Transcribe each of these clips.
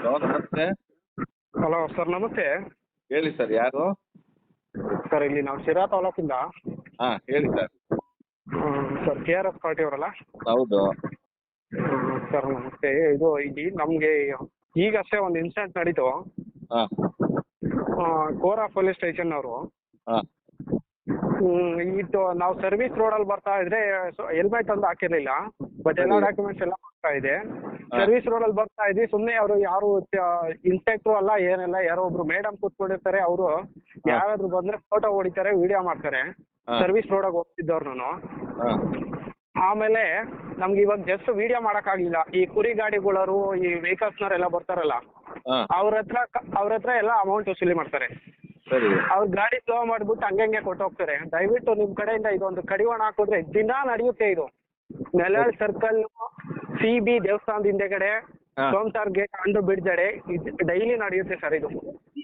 Hello ನಮಸ್ತೆ. Hello sir ನಮಸ್ತೆ. ಹೇಳಿ ಸರ್ ಯಾರು? ಸರ್ ಇಲ್ಲಿ ನಾವು ಶಿರಾ ತಾಲೂಕಿಂದ. ಹಾ ಹೇಳಿ sir. Sir K R S party ಅವರಲ್ಲ? ಹೌದು. ಸರ್ ನಮಸ್ತೆ. ಇದು ಇಲ್ಲಿ ನಮಗೆ ಈಗಷ್ಟೇ ಒಂದು ಇನ್ಸಿಡೆಂಟ್ ನಡೀತು. ಹಾಂ. ಕೋರಾ ಪೊಲೀಸ್ ಸ್ಟೇಷನ್ ಅವರು ಹಾಂ. ಇದು ನಾವು ಸರ್ವಿಸ್ ರೋಡ್ ಅಲ್ಲಿ ಬರ್ತಾ ಇದ್ರೆ ಹೆಲ್ಮೆಟ್ ಒಂದು ಹಾಕಿರ್ಲಿಲ್ಲ ಬಟ್ ಎಲ್ಲ. ಡಾಕ್ಯುಮೆಂಟ್ಸ್ ಎಲ್ಲ ಬರ್ತಾ ಇದೆ. ಸರ್ವಿಸ್ ಅಲ್ಲಿ ಬರ್ತಾ ಇದ್ವಿ ಸುಮ್ನೆ ಅವರು ಯಾರು ಇನ್ಸ್ಪೆಕ್ಟರ್ ಅಲ್ಲ ಏನಿಲ್ಲ ಯಾರೋ ಒಬ್ರು ಮೇಡಮ್ ಕೂತ್ಕೊಂಡಿರ್ತಾರೆ ಅವರು ಯಾರಾದ್ರು ಬಂದ್ರೆ ಫೋಟೋ ಹೊಡಿತಾರೆ ವಿಡಿಯೋ ಮಾಡ್ತಾರೆ. ಸರ್ವಿಸ್ ರೋಡ್ ಹೋಗ್ತಿದ್ದವ್ರು ನಾನು. ಆಮೇಲೆ ನಮ್ಗೆ ಇವಾಗ ಜಸ್ಟ್ ವಿಡಿಯೋ ಆಗ್ಲಿಲ್ಲ ಈ ಕುರಿ ಗಾಡಿಗಳವರು ಈ ವೆಹಿಕಲ್ಸ್ನವರೆಲ್ಲ ಬರ್ತಾರಲ್ಲ ಅವ್ರ ಹತ್ರ ಅವ್ರ ಹತ್ರ ಎಲ್ಲ ಅಮೌಂಟ್ ವಸೂಲಿ ಮಾಡ್ತಾರೆ. ಸರಿ. ಅವ್ರ ಗಾಡಿ ಸ್ಲೋ ಮಾಡ್ಬಿಟ್ಟು ಹಂಗಂಗೆ ಕೊಟ್ಟು ಹೋಗ್ತಾರೆ. ದಯವಿಟ್ಟು ನಿಮ್ ಕಡೆಯಿಂದ ಇದೊಂದು ಕಡಿವಾಣ ಹಾಕಿದ್ರೆ ದಿನ ನಡೆಯುತ್ತೆ ಇದು. ನೆಲಹಳ್ಳಿ ಸರ್ಕಲ್ ಸಿ ಬಿ ದೇವಸ್ಥಾನದ ಹಿಂದೆಗಡೆ. ಸೋಮಸಾರ್ ಗೇಟ್ ಅಂಡರ್ ಬಿಡ್ಜಡೆ ಡೈಲಿ ನಡೆಯುತ್ತೆ ಸರ್ ಇದು.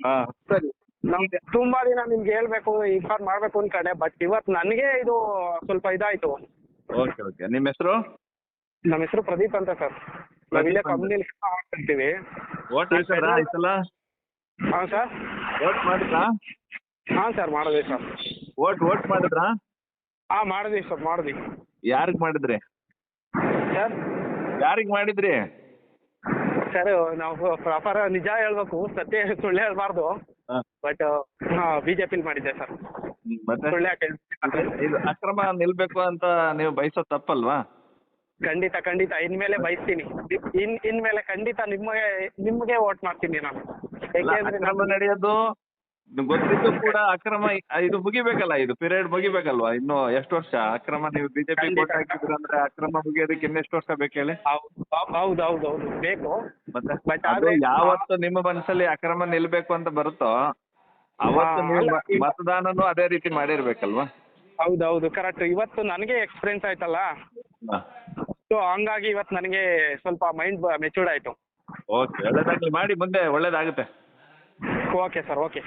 ಹಾಂ ಸರಿ. ನಮ್ಗೆ ತುಂಬಾ ದಿನ ನಿಮ್ಗೆ ಹೇಳ್ಬೇಕು ಇನ್ಫಾರ್ಮ್ ಮಾಡ್ಬೇಕು ಅನ್ಕೊಂಡೆ ಬಟ್ ಇವತ್ ನನ್ಗೆ ಇದು ಸ್ವಲ್ಪ ಇದಾಯ್ತು. Okay okay. ನಿಮ್ಮ ಹೆಸರು? ನಮ್ಮ ಹೆಸರು ಪ್ರದೀಪ್ ಅಂತ ಸರ್. ನಾವಿಲ್ಲೇ ಮಾಡ್ತಿರ್ತೀವಿ ಈ ಸಲ? ಹಾಂ ಸರ್ ಓಟ್ ಮಾಡಿದ್ರಾ? ಹಾ ಸರ್ ಮಾಡಿದ್ವಿ ಸರ್. ವೋಟ್ ಓಟ್ ಮಾಡಿದ್ರಾ? ಹಾಂ ಮಾಡಿದ್ವಿ ಸರ್ ಮಾಡಿದ್ವಿ. ಯಾರಿಗೆ ಮಾಡಿದ್ರಿ? ಸರ್? ಯಾರಿಗೆ ಮಾಡಿದ್ರಿ? ಸರ್ ನಾವು ಪ್ರಾಪರ್ ನಿಜ ಹೇಳ್ಬೇಕು ಸತ್ಯ ಸುಳ್ಳು ಹೇಳ್ಬಾರ್ದು. ಹಾಂ. ಬಟ್ ಬಿ ಜೆ ಪಿಲಿ ಮಾಡಿದ್ದೆ ಸರ್. ಮತ್ತೆ? ಸುಳ್ಳು ಯಾಕೆ ಹೇಳ್ಬೇಕು? ಇದು ಅಕ್ರಮ ನಿಲ್ಬೇಕು ಅಂತ ನೀವು ಬಯಸೋ ತಪ್ಪಲ್ವಾ? ಖಂಡಿತ ಖಂಡಿತ. ಇನ್ಮೇಲೆ ಬಯಸ್ತೀನಿ. ಇನ್ ಇನ್ಮೇಲೆ ಖಂಡಿತ ನಿಮಗೆ ನಿಮಗೆ ವೋಟ್ ಮಾಡ್ತೀನಿ ನಾನು. ಅಕ್ರಮ ನಡೆಯೋದು ಗೊತ್ತಿದ್ದು ಕೂಡ ಅಕ್ರಮ ಇದು ಮುಗಿಬೇಕಲ್ಲ ಇದು ಪಿರೇಡ್ ಮುಗಿಬೇಕಲ್ವಾ? ಇನ್ನು ಎಷ್ಟು ವರ್ಷ? ಅಕ್ರಮ ನೀವು ಬಿಜೆಪಿ. ವೋಟ್ ಹಾಕಿದ್ರು ಅಂದ್ರೆ ಅಕ್ರಮ ಮುಗಿಯೋದಕ್ಕೆ ಇನ್ನೆಷ್ಟು ವರ್ಷ ಬೇಕು ಹೇಳಿ? ಹೌದು ಹೌದು ಹೌದು ಹೌದು ಬೇಕು. ಮತ್ತೆ ಅದು ಯಾವತ್ತು ನಿಮ್ಮ ಮನಸ್ಸಲ್ಲಿ ಅಕ್ರಮ ನಿಲ್ಬೇಕು ಅಂತ ಬರುತ್ತೋ ಅವತ್ತು ನೀವು ಮತದಾನನು ಅದೇ ರೀತಿ ಮಾಡಿರ್ಬೇಕಲ್ವಾ? ಹೌದು ಹೌದು ಕರೆಕ್ಟ್ ಇವತ್ತು ನನಗೆ ಎಕ್ಸ್ಪೀರಿಯನ್ಸ್ ಆಯ್ತಲ್ಲ? ಸೊ ಹಂಗಾಗಿ ಇವತ್ತು ನನಗೆ ಸ್ವಲ್ಪ ಮೈಂಡ್ ಮೆಚೂರ್ಡ್ ಆಯ್ತು. ಓಕೆ ಒಳ್ಳೇದಾಗ್ಲಿ ಮಾಡಿ ಮುಂದೆ ಒಳ್ಳೇದಾಗುತ್ತೆ. Okay sir okay.